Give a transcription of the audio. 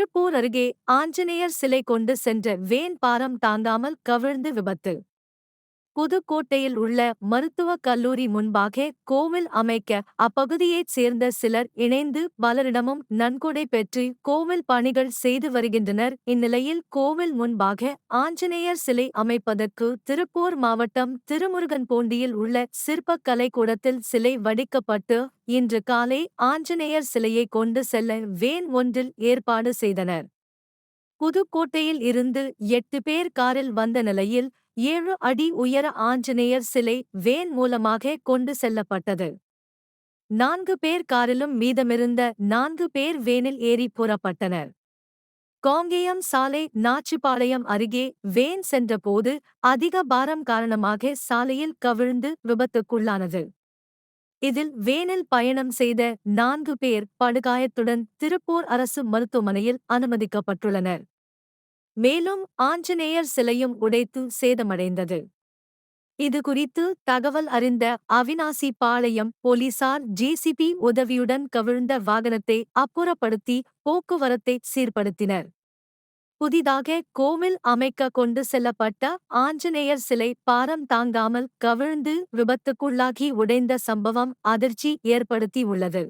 திருப்பூர் அருகே ஆஞ்சநேயர் சிலை கொண்டு சென்ற வேன் பாரம் தாங்காமல் கவிழ்ந்து விபத்து. புதுக்கோட்டையில் உள்ள மருத்துவக் கல்லூரி முன்பாக கோவில் அமைக்க அப்பகுதியைச் சேர்ந்த சிலர் இணைந்து பலரிடமும் நன்கொடை பெற்று கோவில் பணிகள் செய்து வருகின்றனர். இந்நிலையில் கோவில் முன்பாக ஆஞ்சநேயர் சிலை அமைப்பதற்கு திருப்பூர் மாவட்டம் திருமுருகன்பூண்டியில் உள்ள சிற்பக் கலைக்கூடத்தில் சிலை வடிக்கப்பட்டு இன்று காலை ஆஞ்சநேயர் சிலையை கொண்டு செல்ல வேன் ஒன்றில் ஏற்பாடு செய்தனர். புதுக்கோட்டையில் இருந்து எட்டு பேர் காரில் வந்த நிலையில் ஏழு அடி உயர ஆஞ்சநேயர் சிலை வேன் மூலமாக கொண்டு செல்லப்பட்டது. நான்கு பேர் காரிலும் மீதமிருந்த நான்கு பேர் வேனில் ஏறி புறப்பட்டனர். காங்கேயம் சாலை நாச்சிபாளையம் அருகே வேன் சென்றபோது அதிக பாரம் காரணமாக சாலையில் கவிழ்ந்து விபத்துக்குள்ளானது. இதில் வேனில் பயணம் செய்த நான்கு பேர் படுகாயத்துடன் திருப்பூர் அரசு மருத்துவமனையில் அனுமதிக்கப்பட்டுள்ளனர். மேலும் ஆஞ்சநேயர் சிலையும் உடைத்து சேதமடைந்தது. இதுகுறித்து தகவல் அறிந்த அவினாசி பாளையம் போலீசார் ஜேசிபி உதவியுடன் கவிழ்ந்த வாகனத்தை அப்புறப்படுத்தி போக்குவரத்தை சீர்படுத்தினர். புதிதாக கோவில் அமைக்க கொண்டு செல்லப்பட்ட ஆஞ்சநேயர் சிலை பாரம் தாங்காமல் கவிழ்ந்து விபத்துக்குள்ளாகி உடைந்த சம்பவம் அதிர்ச்சி ஏற்படுத்தியுள்ளது.